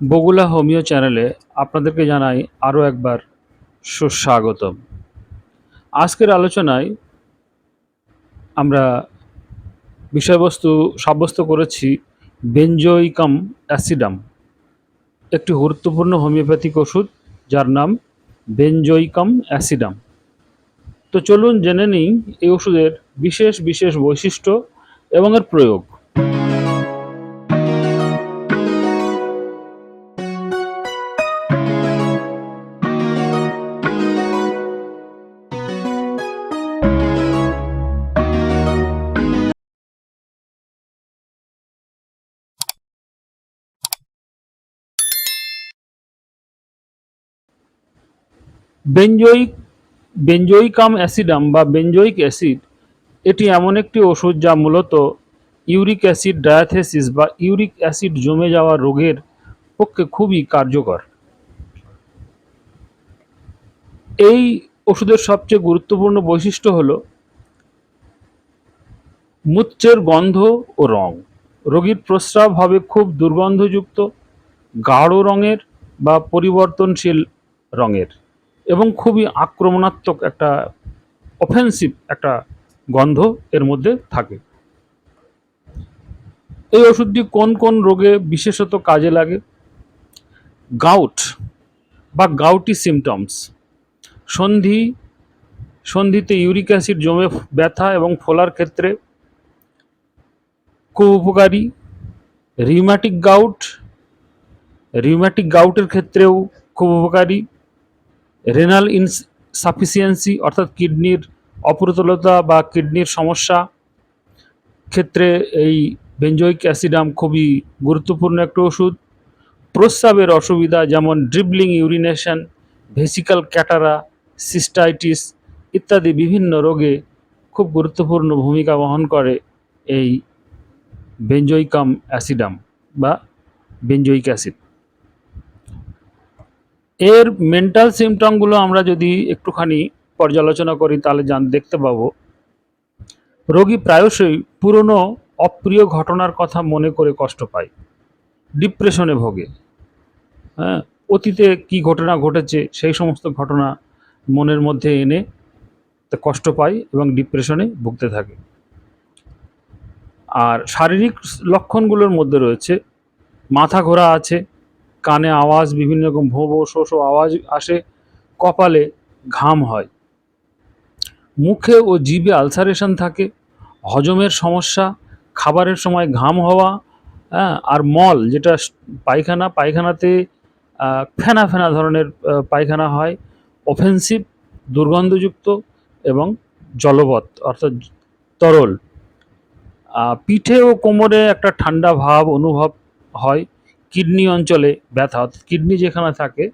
Bagula homeo চ্যানেলে আপনাদেরকে জানাই আরও একবার সুস্বাগতম। আজকের আলোচনায় আমরা বিষয়বস্তু সাব্যস্ত করেছি বেঞ্জোইকাম অ্যাসিডাম, একটি গুরুত্বপূর্ণ হোমিওপ্যাথিক ওষুধ যার নাম বেঞ্জোইকাম অ্যাসিডাম। তো চলুন জেনে নিই এই ওষুধের বিশেষ বিশেষ বৈশিষ্ট্য এবং এর প্রয়োগ। বেঞ্জয়িক, বেঞ্জয়িকাম অ্যাসিডাম বা বেঞ্জয়িক অ্যাসিড, এটি এমন একটি ওষুধ যা মূলত ইউরিক অ্যাসিড ডায়াথেসিস বা ইউরিক অ্যাসিড জমে যাওয়া রোগের পক্ষে খুবই কার্যকর। এই ওষুধের সবচেয়ে গুরুত্বপূর্ণ বৈশিষ্ট্য হল মূত্রের গন্ধ ও রং। রোগীর প্রস্রাব হবে খুব দুর্গন্ধযুক্ত, গাঢ় রঙের বা পরিবর্তনশীল রঙের। এবং খুবই আক্রমণাত্মক একটা অফেন্সিভ একটা গন্ধ এর মধ্যে থাকে। এই ওষুধটি কোন কোন রোগে বিশেষত কাজে লাগে? গাউট বা গাউটি সিমটমস সন্ধি, সন্ধিতে ইউরিক অ্যাসিড জমে ব্যথা এবং ফোলার ক্ষেত্রে খুব উপকারী। রিউম্যাটিক গাউট রিউম্যাটিক গাউটের ক্ষেত্রেও খুব উপকারী। রেনাল ইনসাফিসিয়েন্সি অর্থাৎ কিডনির অপ্রতুলতা বা কিডনির সমস্যা, ক্ষেত্রে এই বেঞ্জয়িক অ্যাসিডাম খুবই গুরুত্বপূর্ণ একটা ওষুধ। প্রস্রাবের অসুবিধা যেমন dribbling urination vesical catarrh cystitis ইত্যাদি বিভিন্ন রোগে খুব গুরুত্বপূর্ণ ভূমিকা বহন করে এই বেঞ্জয়িকাম অ্যাসিডাম বা বেঞ্জয়িক অ্যাসিড এর মেন্টাল সিমটমগুলো আমরা যদি একটুখানি পর্যালোচনা করি, তাহলে জান, দেখতে পাব। রোগী প্রায়শই পুরনো, অপ্রিয় ঘটনার কথা মনে করে কষ্ট পায়। ডিপ্রেশনে ভোগে। হ্যাঁ অতীতে কি ঘটনা ঘটেছে, সেই সমস্ত ঘটনা মনের মধ্যে এনে কষ্ট পায় এবং ডিপ্রেশনে ভুগতে থাকে। আর শারীরিক লক্ষণগুলোর মধ্যে রয়েছে, মাথা ঘোরা আছে কানে আওয়াজ, বিভিন্ন রকম ভো ভো শো শো আওয়াজ আসে, কপালে ঘাম হয়। মুখে ও জিভে আলসারেশন থাকে, হজমের সমস্যা, খাবারের সময় ঘাম হওয়া হ্যাঁ আর মল, যেটা পায়খানা, পায়খানাতে ফেনা ফেনা ধরনের পায়খানা হয় অফেন্সিভ দুর্গন্ধযুক্ত এবং জলবৎ, অর্থাৎ তরল। পিঠে ও কোমরে একটা ঠান্ডা ভাব অনুভব হয় কিডনি অঞ্চলে ব্যথা কিডনি যেখানে থাকে,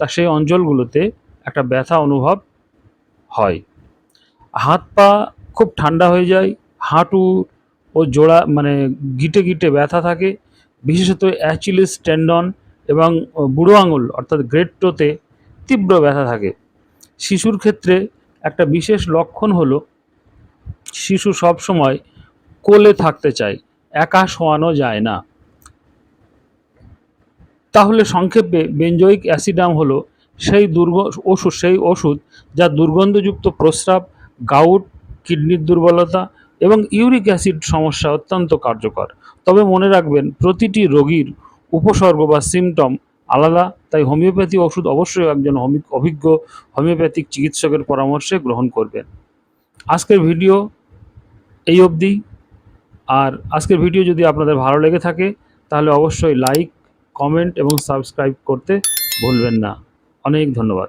তা সেই অঞ্চলগুলোতে একটা ব্যথা অনুভব হয়। হাত পা খুব ঠান্ডা হয়ে যায়, হাঁটু ও জোড়া মানে গিটে গিটে ব্যথা থাকে, বিশেষত অ্যাচিলিস টেন্ডন এবং বুড়ো আঙুল, অর্থাৎ গ্রেট টোতে তীব্র ব্যথা থাকে। শিশুর ক্ষেত্রে একটা বিশেষ লক্ষণ হলো, শিশু সব সময় কোলে থাকতে চায়, একা শোয়ানো যায় না। তাহলে সংক্ষেপে বেঞ্জয়িক অ্যাসিডাম হলো সেই দুর্গ ওষুধ, সেই ওষুধ যা দুর্গন্ধযুক্ত প্রস্রাব, গাউট, কিডনির দুর্বলতা এবং ইউরিক অ্যাসিড সমস্যা অত্যন্ত কার্যকর। তবে মনে রাখবেন, প্রতিটি রোগীর উপসর্গ বা সিমটম আলাদা, তাই হোমিওপ্যাথি ওষুধ অবশ্যই একজন হোমি- অভিজ্ঞ হোমিওপ্যাথিক চিকিৎসকের পরামর্শে গ্রহণ করবেন। আজকের ভিডিও এই অবধি। আর আজকের ভিডিও যদি আপনাদের ভালো লেগে থাকে, তাহলে অবশ্যই লাইক কমেন্ট এবং সাবস্ক্রাইব করতে ভুলবেন না। অনেক ধন্যবাদ।